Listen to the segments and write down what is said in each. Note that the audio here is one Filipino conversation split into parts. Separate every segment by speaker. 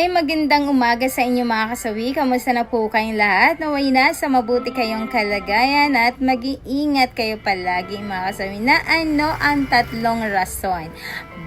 Speaker 1: Ay magandang umaga sa inyo mga kasawi. Kamusta na po kayong lahat? Naway na sa mabuti kayong kalagayan at mag-iingat kayo palagi mga kasawi na ano ang tatlong rason.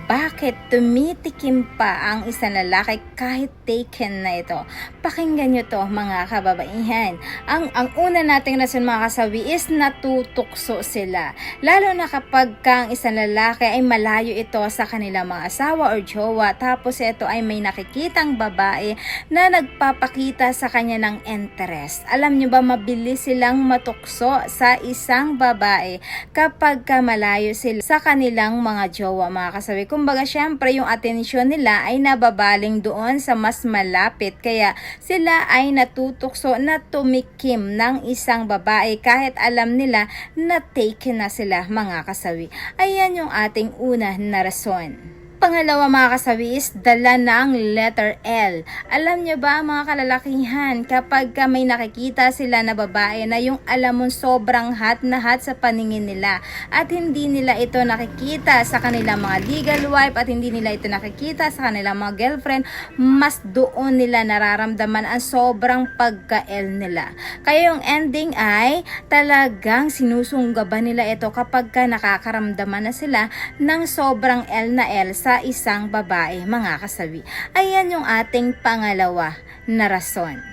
Speaker 1: Bakit tumitikim pa ang isang lalaki kahit taken na ito? Pakinggan nyo to mga kababaihan. Ang, ang una nating rason mga kasawi is natutukso sila. Lalo na kapag kang isang lalaki ay malayo ito sa kanilang mga asawa or jowa tapos ito ay may nakikitang babae na nagpapakita sa kanya ng interest. Alam nyo ba mabilis silang matukso sa isang babae kapag ka malayo sila sa kanilang mga jowa mga kasawi. Kumbaga syempre yung atensyon nila ay nababaling doon sa mas malapit kaya sila ay natutukso na tumikim ng isang babae kahit alam nila na taken na sila mga kasawi. Ayan yung ating una na rason. Pangalawa mga kasawi is dala ng letter L. Alam nyo ba mga kalalakihan, kapag ka may nakikita sila na babae na yung alam mo sobrang hot na hot sa paningin nila at hindi nila ito nakikita sa kanilang mga legal wife at hindi nila ito nakikita sa kanilang mga girlfriend, mas doon nila nararamdaman ang sobrang pagka-L nila. Kaya yung ending ay talagang sinusunggaban nila ito kapag ka nakakaramdaman na sila ng sobrang L na L sa isang babae, mga kasawi. Ayan yung ating pangalawa na rason.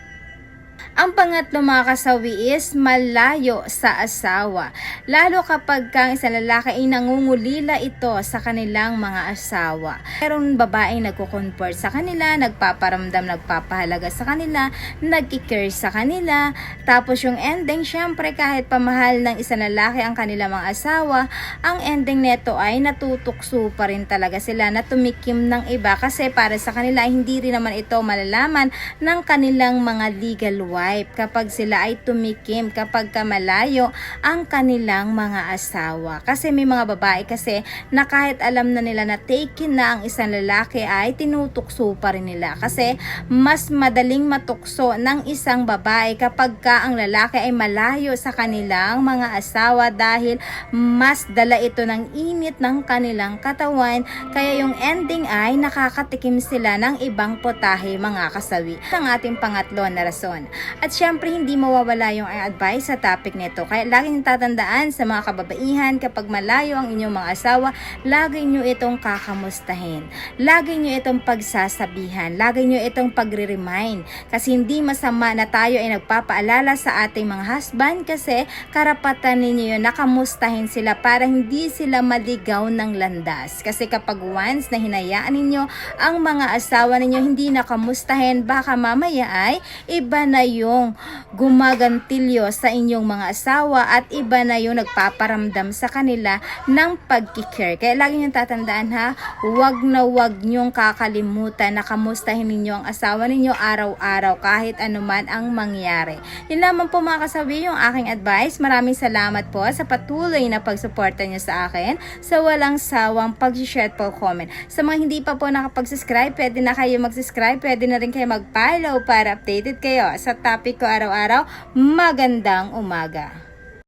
Speaker 1: Ang pangatlo mga kasawi is malayo sa asawa. Lalo kapag kang isang lalaki ay nangungulila ito sa kanilang mga asawa. Meron babaeng nagko-comfort sa kanila, nagpaparamdam, nagpapahalaga sa kanila, nagkikare sa kanila. Tapos yung ending, syempre kahit pamahal ng isang lalaki ang kanilang mga asawa, ang ending neto ay natutukso pa rin talaga sila na tumikim ng iba kasi para sa kanila hindi rin naman ito malalaman ng kanilang mga legal wife kapag sila ay tumikim kapag kamalayo ang kanilang mga asawa. Kasi may mga babae kasi na kahit alam na nila na taken na ang isang lalaki ay tinutukso pa rin nila. Kasi mas madaling matukso ng isang babae kapag ka ang lalaki ay malayo sa kanilang mga asawa dahil mas dala ito ng init ng kanilang katawan. Kaya yung ending ay nakakatikim sila ng ibang potahe mga kasawi. Ang ating pangatlo na rason. At syempre, hindi mawawala yung advice sa topic nito. Kaya laging tatandaan sa mga kababaihan, kapag malayo ang inyong mga asawa, lagi nyo itong kakamustahin. Lagi nyo itong pagsasabihan. Lagi nyo itong pagre-remind. Kasi hindi masama na tayo ay nagpapaalala sa ating mga husband kasi karapatan ninyo yun, nakamustahin sila para hindi sila maligaw ng landas. Kasi kapag once na hinayaan ninyo ang mga asawa ninyo hindi nakamustahin, baka mamaya ay iba na yung gumagantilyo sa inyong mga asawa at iba na yung nagpaparamdam sa kanila ng pagkikare. Kaya lagi niyong tatandaan ha, wag na wag niyong kakalimutan na kamustahin ninyo ang asawa ninyo araw-araw kahit anuman ang mangyari. Yun lamang po mga kasabi yung aking advice. Maraming salamat po sa patuloy na pagsuporta niyo sa akin sa walang sawang pag-share po comment. Sa mga hindi pa po nakapag-subscribe, pwede na kayo mag-subscribe, pwede na rin kayo mag-follow para updated kayo sa topic ko araw-araw. Magandang umaga!